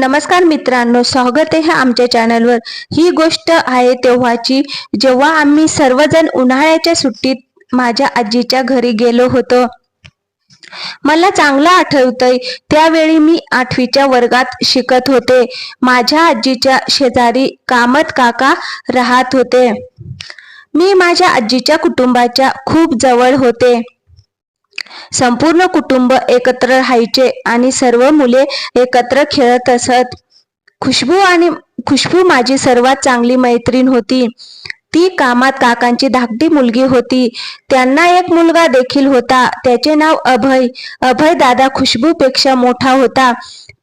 नमस्कार मित्रांनो स्वागत आहे आमच्या चॅनलवर ही गोष्ट आहे तेव्हाची जेव्हा आम्ही सर्वजण उन्हाळ्याच्या सुट्टीत माझ्या आजीच्या घरी गेलो होतो. मला चांगलं आठवतंय त्यावेळी मी आठवीच्या वर्गात शिकत होते. माझ्या आजीच्या शेजारी कामत काका राहत होते. मी माझ्या आजीच्या कुटुंबाच्या खूप जवळ होते. संपूर्ण कुटुंब एकत्र राहायचे आणि सर्व मुले एकत्र खेळत असत. खुशबू आणि खुशबू माझी सर्वात चांगली मैत्रीण होती. ती कामात काकांची धाकटी मुलगी होती. त्यांना एक मुलगा देखील होता. त्याचे नाव अभय. अभय दादा खुशबूपेक्षा मोठा होता.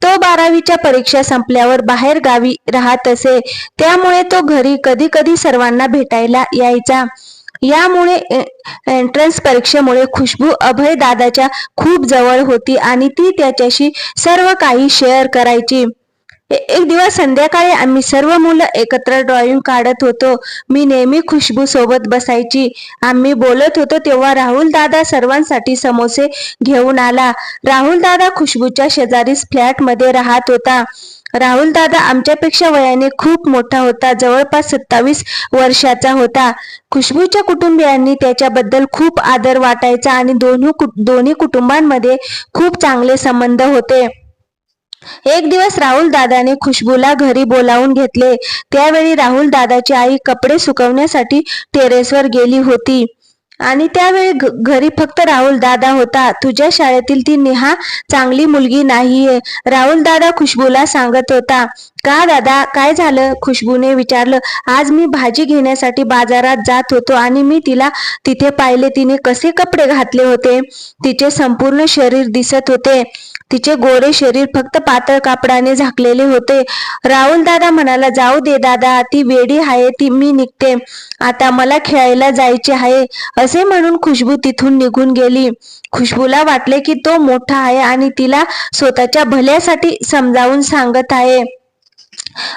तो बारावीच्या परीक्षा संपल्यावर बाहेर गावी राहत असे. त्यामुळे तो घरी कधी कधी सर्वांना भेटायला यायचा. यामुळे एंट्रन्स परीक्षेमुळे खुशबू अभय दादाच्या खूप जवळ होती आणि ती त्याच्याशी सर्व काही शेअर करायची. एक दिवस संध्याकाळी आम्ही सर्व मुलं एकत्र ड्रॉइंग काढत होतो. मी नेहमी खुशबू सोबत बसायची. आम्ही बोलत होतो तेव्हा राहुल दादा सर्वांसाठी समोसे घेऊन आला. राहुल दादा खुशबूच्या शेजारीच फ्लॅटमध्ये राहत होता. राहुल दादा आमच्यापेक्षा वयाने खूप मोठा होता जवळपास सत्तावीस वर्षाचा होता. खुशबूच्या कुटुंबियांनी त्याच्याबद्दल खूप आदर वाटायचा आणि दोन्ही दोन्ही कुटुंबांमध्ये खूप चांगले संबंध होते. एक दिवस राहुल दादाने खुशबूला घरी बोलावून घेतले. त्यावेळी राहुल दादाची आई कपडे सुकवण्यासाठी टेरेसवर गेली होती. आणि त्यावेळी घरी फक्त राहुल दादा होता. तुझ्या शाळेतील ती नेहा चांगली मुलगी नाहीये. राहुल दादा खुशबूला सांगत होता का दादा काय झालं? खुशबूने विचारलं आज मी भाजी घेण्यासाठी बाजारात जात होतो आणि मी तिला तिथे पाहिले. तिने कसे कपडे घातले होते? तिचे संपूर्ण शरीर दिसत होते. तिचे गोरे शरीर फक्त पातळ कापडाने झाकलेले होते. राहुल दादा म्हणाला जाऊ दे दादा ती वेडी आहे ती मी निघते. आता मला खेळायला जायचे आहे. असे म्हणून खुशबू तिथून निघून गेली. खुशबूला वाटले की तो मोठा आहे आणि तिला स्वतःच्या भल्यासाठी समजावून सांगत आहे.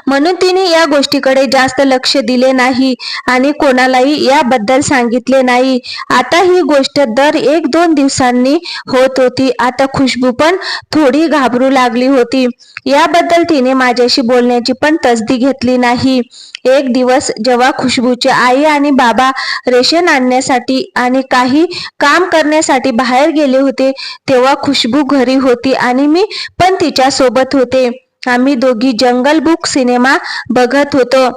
म्हणून तिने या गोष्टीकडे जास्त लक्ष दिले नाही आणि कोणालाही याबद्दल सांगितले नाही. आता ही गोष्ट दर एक दोन दिवसांनी होत होती. आता खुशबू पण थोडी घाबरू लागली होती. याबद्दल तिने माझ्याशी बोलण्याची पण तसदी घेतली नाही. एक दिवस जेव्हा खुशबूची आई आणि बाबा रेशन आणण्यासाठी आणि काही काम करण्यासाठी बाहेर गेले होते तेव्हा खुशबू घरी होती आणि मी पण तिच्या सोबत होते. आम्ही दोघी जंगल बुक सिनेमा बघत होतो.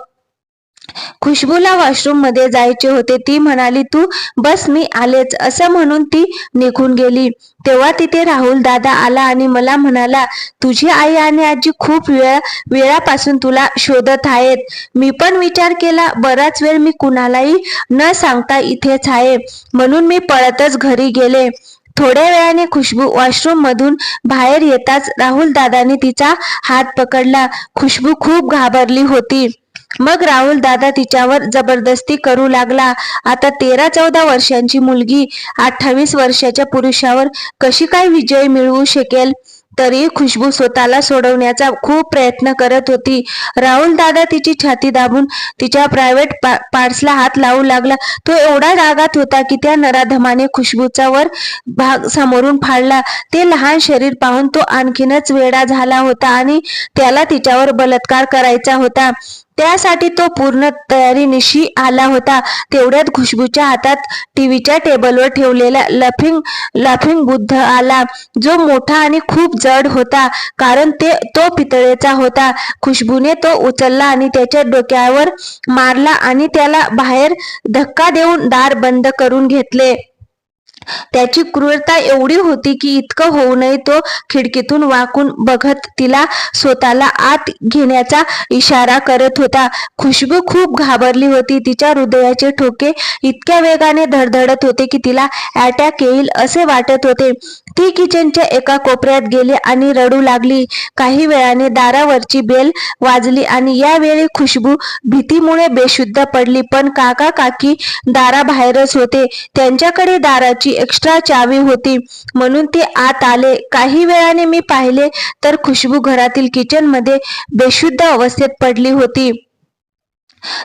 खुशबूला वॉशरूममध्ये जायचे होते. ती म्हणाली तू बस मी आलेच. असं म्हणून ती निघून गेली. तेव्हा तिथे राहुल दादा आला आणि मला म्हणाला तुझी आई आणि आजी खूप वेळा वेळापासून तुला शोधत आहेत. मी पण विचार केला बराच वेळ मी कुणालाही न सांगता इथेच आहे. म्हणून मी पळतच घरी गेले. थोड्या वेळाने खुशबू वॉशरूम मधून बाहेर येताच राहुल दादाने तिचा हात पकडला. खुशबू खूप घाबरली होती. मग राहुल दादा तिच्यावर जबरदस्ती करू लागला. आता तेरा चौदा वर्षांची मुलगी अठ्ठावीस वर्षाच्या पुरुषावर कशी काय विजय मिळवू शकेल? तरी खुशबू स्वतःला सोडवण्याचा खूप प्रयत्न करत होती. राहुल दादा तिची छाती दाबून तिच्या प्रायव्हेट पार्ट्सला हात लावू लागला. तो एवढा रागात होता की त्या नराधमाने खुशबूचा वर भाग समोरून फाडला. ते लहान शरीर पाहून तो आणखीनच वेडा झाला होता आणि त्याला तिच्यावर बलात्कार करायचा होता. त्यासाठी तो पूर्ण तयारीनिशी आला होता. तेवढ्यात खुशबूच्या हातात टीव्हीच्या टेबलवर ठेवलेला लफिंग लफिंग बुद्ध आला जो मोठा आणि खूप जड होता कारण ते तो पितळेचा होता. खुशबूने तो उचलला आणि त्याच्या डोक्यावर मारला आणि त्याला बाहेर धक्का देऊन दार बंद करून घेतले. त्याची क्रूरता एवढी होती की इतकं होऊ नये तो खिडकीतून वाकून बघत तिला स्वतःला आत घेण्याचा इशारा करत होता. खुशबू खूप घाबरली होती. तिच्या हृदयाचे ठोके इतक्या वेगाने धडधडत होते की तिला अटॅक येईल असे वाटत होते. ती किचनच्या एका कोपऱ्यात गेली आणि रडू लागली. काही वेळाने दारावरची बेल वाजली आणि यावेळी खुशबू भीतीमुळे बेशुद्ध पडली. पण काका काकी दाराबाहेरच होते. त्यांच्याकडे दाराची एक्स्ट्रा चावी होती. म्हणून ते आत आले. काही वेळाने मी पाहिले तर खुशबू घरातील किचनमध्ये बेशुद्ध अवस्थेत पडली होती.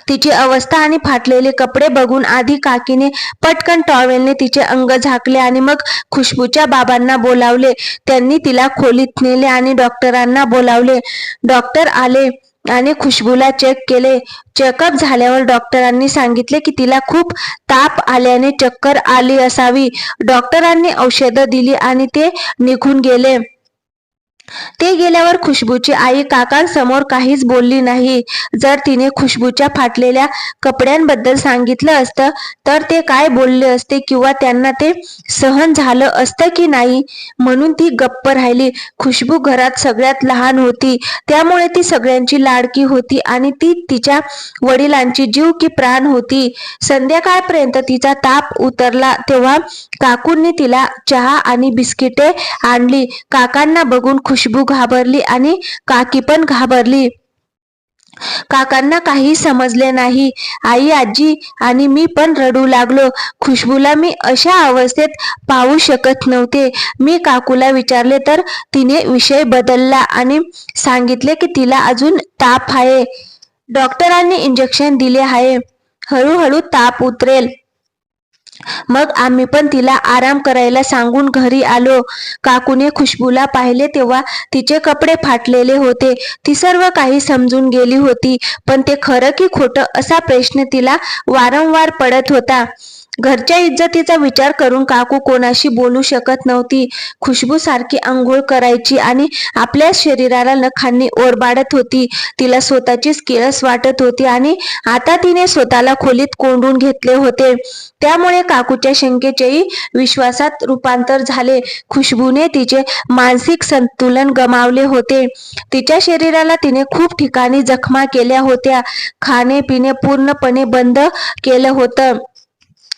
तिची अवस्था आणि फाटलेले कपडे बघून आधी काकीने पटकन टॉवेलने तिचे अंग झाकले आणि मग खुशबूच्या बाबांना बोलावले. त्यांनी तिला खोलीत नेले आणि डॉक्टरांना बोलावले. डॉक्टर आले आणि खुशबूला चेक केले. चेकअप झाल्यावर डॉक्टरांनी सांगितले की तिला खूप ताप आल्याने चक्कर आली असावी. डॉक्टरांनी औषधं दिली आणि ते निघून गेले. ते गेल्यावर खुशबूची आई काकांसमोर काहीच बोलली नाही. जर तिने खुशबूच्या फाटलेल्या कपड्यांबद्दल सांगितलं असतं तर ते काय बोलले असते किंवा त्यांना ते सहन झालं असतं की नाही? म्हणून ती गप्प राहिली. खुशबू घरात सगळ्यात लहान होती. त्यामुळे ती सगळ्यांची लाडकी होती आणि ती तिच्या वडिलांची जीव की प्राण होती. संध्याकाळपर्यंत तिचा ताप उतरला तेव्हा काकूंनी तिला चहा आणि बिस्किटे आणली. काकांना बघून खुशबू घाबरली आणि काकी पण घाबरली. काकांना काही समजले नाही. आई आजी आणि मी पण रडू लागलो. खुशबूला मी अशा अवस्थेत पाहू शकत नव्हते. मी काकूला विचारले तर तिने विषय बदलला आणि सांगितले की तिला अजून ताप आहे. डॉक्टरांनी इंजेक्शन दिले आहे. हळूहळू ताप उतरेल. मग आम्ही पण तिला आराम करायला सांगून घरी आलो. काकूने खुशबूला पाहिले तेव्हा तिचे कपडे फाटलेले होते. ती सर्व काही समजून गेली होती. पण ते खरं की खोटं असा प्रश्न तिला वारंवार पडत होता. घरच्या इज्जतीचा विचार करून काकू कोणाशी बोलू शकत नव्हती. खुशबू सारखी आंघोळ करायची आणि आपल्या शरीराला नखांनी ओरबाडत होती. तिला स्वतःचीच किळस वाटत होती आणि आता तिने स्वतःला खोलीत कोंडून घेतले होते. त्यामुळे काकूच्या शंकेचेही विश्वासात रूपांतर झाले. खुशबूने तिचे मानसिक संतुलन गमावले होते. तिच्या शरीराला तिने खूप ठिकाणी जखमा केल्या होत्या. खाणे पिणे पूर्णपणे बंद केलं होतं.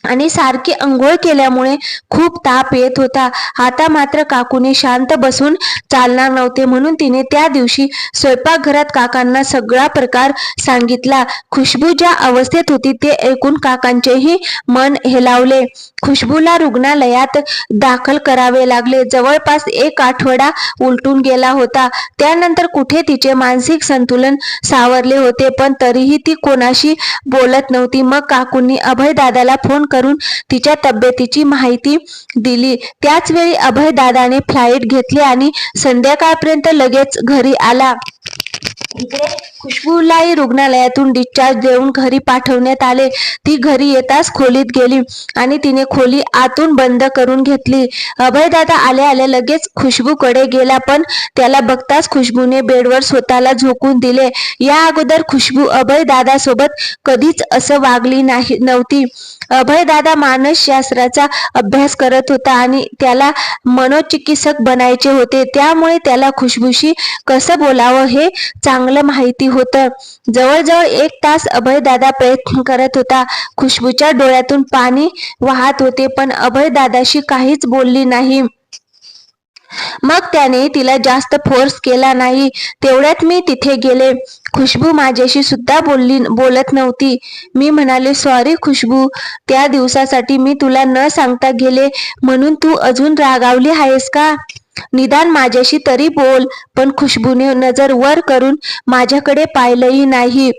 आणि सारखी अंघोळ केल्यामुळे खूप ताप येत होता. आता मात्र काकूने शांत बसून चालणार नव्हते म्हणून तिने त्या दिवशी स्वयंपाकघरात काकांना सगळा प्रकार सांगितला. खुशबू ज्या अवस्थेत होती ते ऐकून काकांचेही मन हेलावले. खुशबूला रुग्णालयात दाखल करावे लागले. जवळपास एक आठवडा उलटून गेला होता. त्यानंतर कुठे तिचे मानसिक संतुलन सावरले होते पण तरीही ती कोणाशी बोलत नव्हती. मग काकूंनी अभय दादाला फोन करून तिच्या तब्येतीची माहिती दिली. त्याच वेळी अभय दादाने फ्लाईट घेतली आणि संध्याकाळपर्यंत लगेच घरी आला. इकडे खुशबूलाही रुग्णालयातून डिस्चार्ज देऊन घरी पाठवण्यात आले. ती घरी येताच खोलीत गेली आणि तिने खोली आतून बंद करून घेतली. अभयदादा आल्या आल्या लगेच खुशबूकडे गेला पण त्याला बघताच खुशबूने बेडवर स्वतःला झोकून दिले. या अगोदर खुशबू अभय सोबत कधीच असं वागली नाही नव्हती. अभयदादा मानसशास्त्राचा अभ्यास करत होता आणि त्याला मनोचिकित्सक बनायचे होते. त्यामुळे त्याला खुशबूशी कसं बोलावं हे चांगलं माहिती होतं. जवळजवळ एक तास अभयदादा प्रयत्न करत होता. खुशबूच्या डोळ्यातून पाणी वाहत होते पण अभयदादाशी काहीच बोलली नाही. मग त्याने तिला जास्त फोर्स केला नाही. तेवढ्यात मी तिथे गेले. खुशबू माझ्याशी सुद्धा बोलली बोलत नव्हती. मी म्हणाले सॉरी खुशबू. त्या दिवसासाठी मी तुला न सांगता गेले. म्हणून तू अजून रागावली आहेस का? निदान माझ्याशी तरी बोल पण खुशबूने नजर वर करून माझ्याकडे पाहिलंही नाही.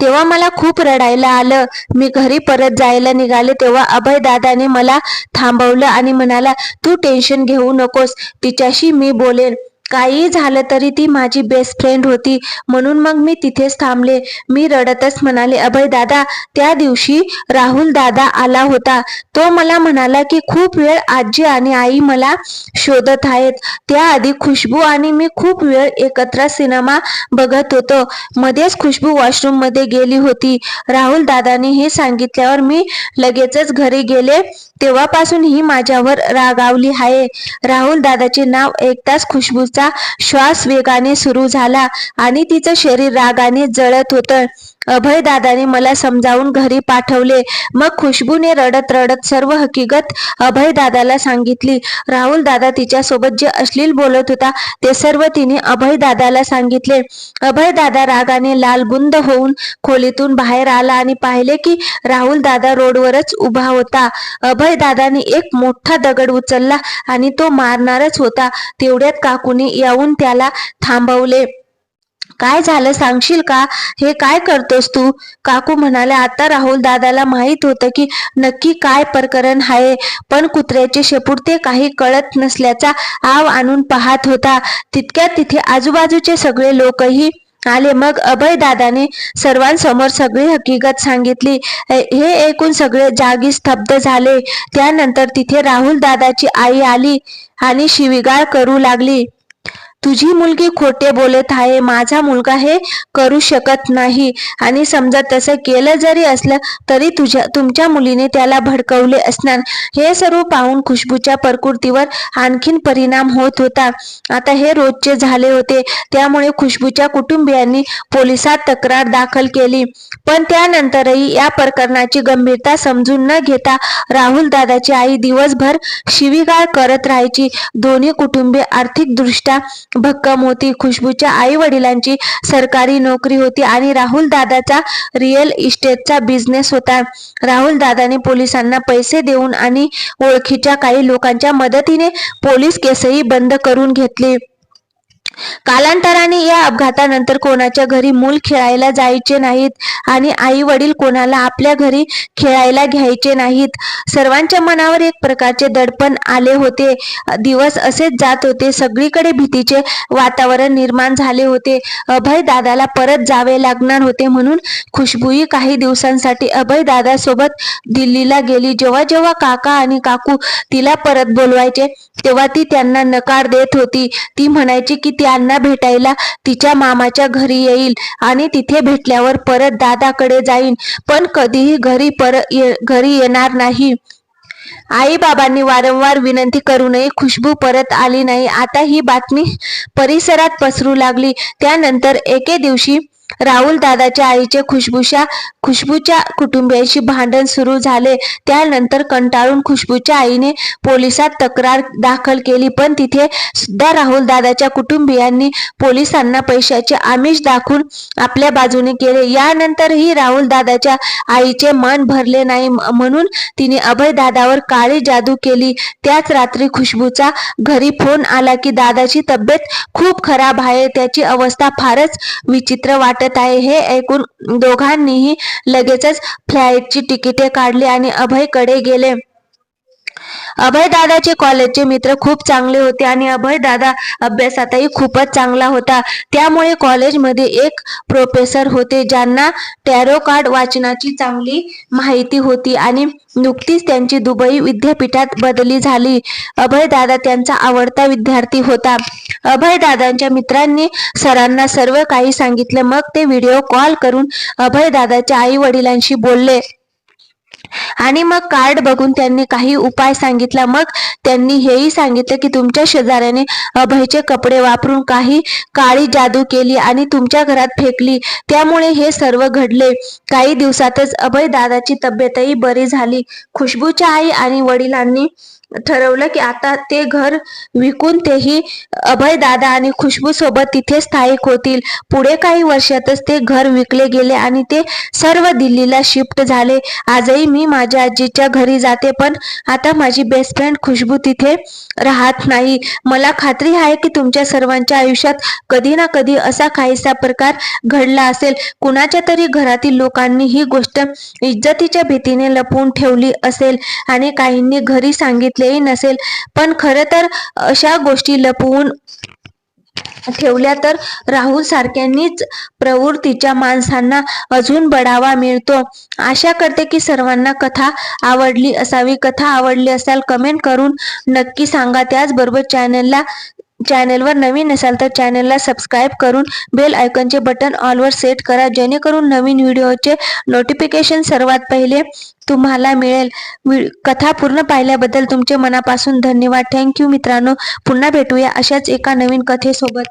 तेव्हा मला खूप रडायला आलं. मी घरी परत जायला निघाले तेव्हा अभय दादाने मला थांबवलं आणि म्हणाला तू टेन्शन घेऊ नकोस. तिच्याशी मी बोलेन. काही झालं तरी ती माझी बेस्ट फ्रेंड होती. म्हणून मग मी तिथेच थांबले. मी रडतच म्हणाले अभय दादा त्या दिवशी राहुल दादा आला होता. तो मला म्हणाला की खूप वेळ आजी आणि आई मला शोधत आहेत. त्याआधी खुशबू आणि मी खूप वेळ एकत्र सिनेमा बघत होतो. मध्येच खुशबू वॉशरूममध्ये गेली होती. राहुल दादाने हे सांगितल्यावर मी लगेचच घरी गेले. तेव्हापासून ही माझ्यावर रागावली आहे. राहुल दादाचे नाव ऐकताच खुशबूचा श्वास वेगाने सुरू झाला आणि तिचं शरीर रागाने जळत होतं. अभय दादाने मला समजावून घरी पाठवले. मग खुशबूने रडत रडत सर्व हकीकत अभय दादाला सांगितली राहुल दादा तिच्या सोबत जे अश्लील बोलत होता ते सर्व तिने अभय दादाला सांगितले. अभय दादा रागाने लालबुंद होऊन खोलीतून बाहेर आला आणि पाहिले की राहुल दादा रोडवरच उभा होता. अभयदादाने एक मोठा दगड उचलला आणि तो मारणारच होता. तेवढ्यात काकूने येऊन त्याला थांबवले. काय झालं सांगशील का? हे काय करतोस तू? काकू म्हणाले आता राहुल दादाला माहीत होतं की नक्की काय प्रकरण आहे. पण कुत्र्याचे शेपूट ते काही कळत नसल्याचा आव आणून पाहत होता. तितक्यात तिथे आजूबाजूचे सगळे लोकही आले. मग अभय दादाने सर्वांसमोर सगळी हकीकत सांगितली. हे ऐकून सगळे जागी स्तब्ध झाले. त्यानंतर तिथे राहुल दादाची आई आली आणि शिवीगाळ करू लागली. तुझी मुलगी खोटे बोलत आहे माझा मुलगा हे करू शकत नाही. आणि समजा तसं केलं जरी असलं तरी तुझ्या तुमच्या मुलीने त्याला भडकवले असणार. हे सर्व पाहून खुशबूच्या प्रकृतीवर आणखीन परिणाम होत होता. आता हे रोजचे झाले होते. त्यामुळे खुशबूच्या कुटुंबियांनी पोलिसात तक्रार दाखल केली. पण त्यानंतरही या प्रकरणाची गंभीरता समजून न घेता राहुल दादाची आई दिवसभर शिवीगाळ करत राहायची. दोन्ही कुटुंबे आर्थिकदृष्ट्या भक्कम होती खुशबूच्या आई वडिलांची सरकारी नोकरी होती आणि राहुल दादाचा रिअल इस्टेटचा बिझनेस होता. राहुल दादाने पोलिसांना पैसे देऊन आणि ओळखीच्या काही लोकांच्या मदतीने पोलीस केसही बंद करून घेतली. कालांतराने या अपघातानंतर कोणाच्या घरी मूल खेळायला जायचे नाहीत आणि आई वडील कोणाला आपल्या घरी खेळायला घ्यायचे नाहीत. सर्वांच्या मनावर एक प्रकारचे दडपण आले होते. दिवस असेच जात होते. सगळीकडे भीतीचे वातावरण निर्माण झाले होते. अभय दादाला परत जावे लागणार होते म्हणून खुशबूही काही दिवसांसाठी अभय दादा सोबत दिल्लीला गेली. जेव्हा जेव्हा काका आणि काकू तिला परत बोलवायचे तेव्हा ती त्यांना नकार देत होती. ती म्हणायची की त्यांना भेटायला तिच्या मामाच्या घरी येईल आणि तिथे भेटल्यावर परत दादाकडे जाईन. पण कधीही घरी पर घरी येणार नाही. आई बाबांनी वारंवार विनंती करूनही खुशबू परत आली नाही. आता ही बातमी परिसरात पसरू लागली. त्यानंतर एके दिवशी राहुल दादाच्या आईचे खुशबूच्या खुशबूच्या कुटुंबियांशी भांडण सुरू झाले. त्यानंतर कंटाळून खुशबूच्या आईने पोलिसात तक्रार दाखल केली. पण तिथे सुद्धा राहुल दादाच्या कुटुंबियांनी पोलिसांना पैशाचे आमिष दाखवून आपल्या बाजूने केले. यानंतरही राहुल दादाच्या आईचे मन भरले नाही म्हणून तिने अभय दादावर काळी जादू केली. त्याच रात्री खुशबूचा घरी फोन आला की दादाची तब्येत खूप खराब आहे. त्याची अवस्था फारच विचित्र वाटत आहे. हे ऐकून दोघांनीही लगेचच फ्लाईटची तिकिटे काढली आणि अभयकडे गेले. अभय दादाचे कॉलेजचे मित्र खूप चांगले होते आणि अभय दादा अभ्यासातही खूपच चांगला होता. त्यामुळे कॉलेजमध्ये एक प्रोफेसर होते ज्यांना टॅरो कार्ड वाचनाची चांगली माहिती होती आणि नुकतीच त्यांची दुबई विद्यापीठात बदली झाली. अभय दादा त्यांचा आवडता विद्यार्थी होता. अभय दादांच्या मित्रांनी सरांना सर्व काही सांगितलं. मग ते व्हिडिओ कॉल करून अभय दादाच्या आई वडिलांशी बोलले. आणि मग कार्ड बघून त्यांनी काही उपाय सांगितला. मग त्यांनी हेही सांगितलं की तुमच्या शेजाऱ्याने अभयचे कपडे वापरून काही काळी जादू केली आणि तुमच्या घरात फेकली. त्यामुळे हे सर्व घडले. काही दिवसातच अभय दादाची तब्येतही बरी झाली. खुशबूच्या आई आणि वडिलांनी ठरवलं की आता ते घर विकून तेही अभय दादा आणि खुशबू सोबत तिथे स्थायिक होतील. पुढे काही वर्षातच ते घर विकले गेले आणि ते सर्व दिल्लीला शिफ्ट झाले. आजही मी माझ्या आजीच्या घरी जाते पण आता माझी बेस्ट फ्रेंड खुशबू तिथे राहत नाही. मला खात्री आहे की तुमच्या सर्वांच्या आयुष्यात कधी ना कधी असा काहीसा प्रकार घडला असेल. कुणाच्या तरी घरातील लोकांनी ही गोष्ट इज्जतीच्या भीतीने लपवून ठेवली असेल आणि काहींनी घरी सांगितलेही नसेल. पण खरं तर अशा गोष्टी लपवून ठेवल्या तर राहुल सारख्यांनीच प्रवृत्तीच्या माणसांना अजून बढावा मिळतो. आशा करते की सर्वांना कथा आवडली असावी. कथा आवडली असाल कमेंट करून नक्की सांगा. त्याचबरोबर चॅनलला चॅनलवर नवीन असाल तर चॅनलला सबस्क्राईब करून बेल आयकॉनचे बटन ऑलवर सेट करा जेणेकरून नवीन व्हिडिओचे नोटिफिकेशन सर्वात पहिले तुम्हाला मिळेल. कथा पूर्ण पाहिल्याबद्दल तुमचे मनापासून धन्यवाद. थँक्यू मित्रांनो. पुन्हा भेटूया अशाच एका नवीन कथेसोबत.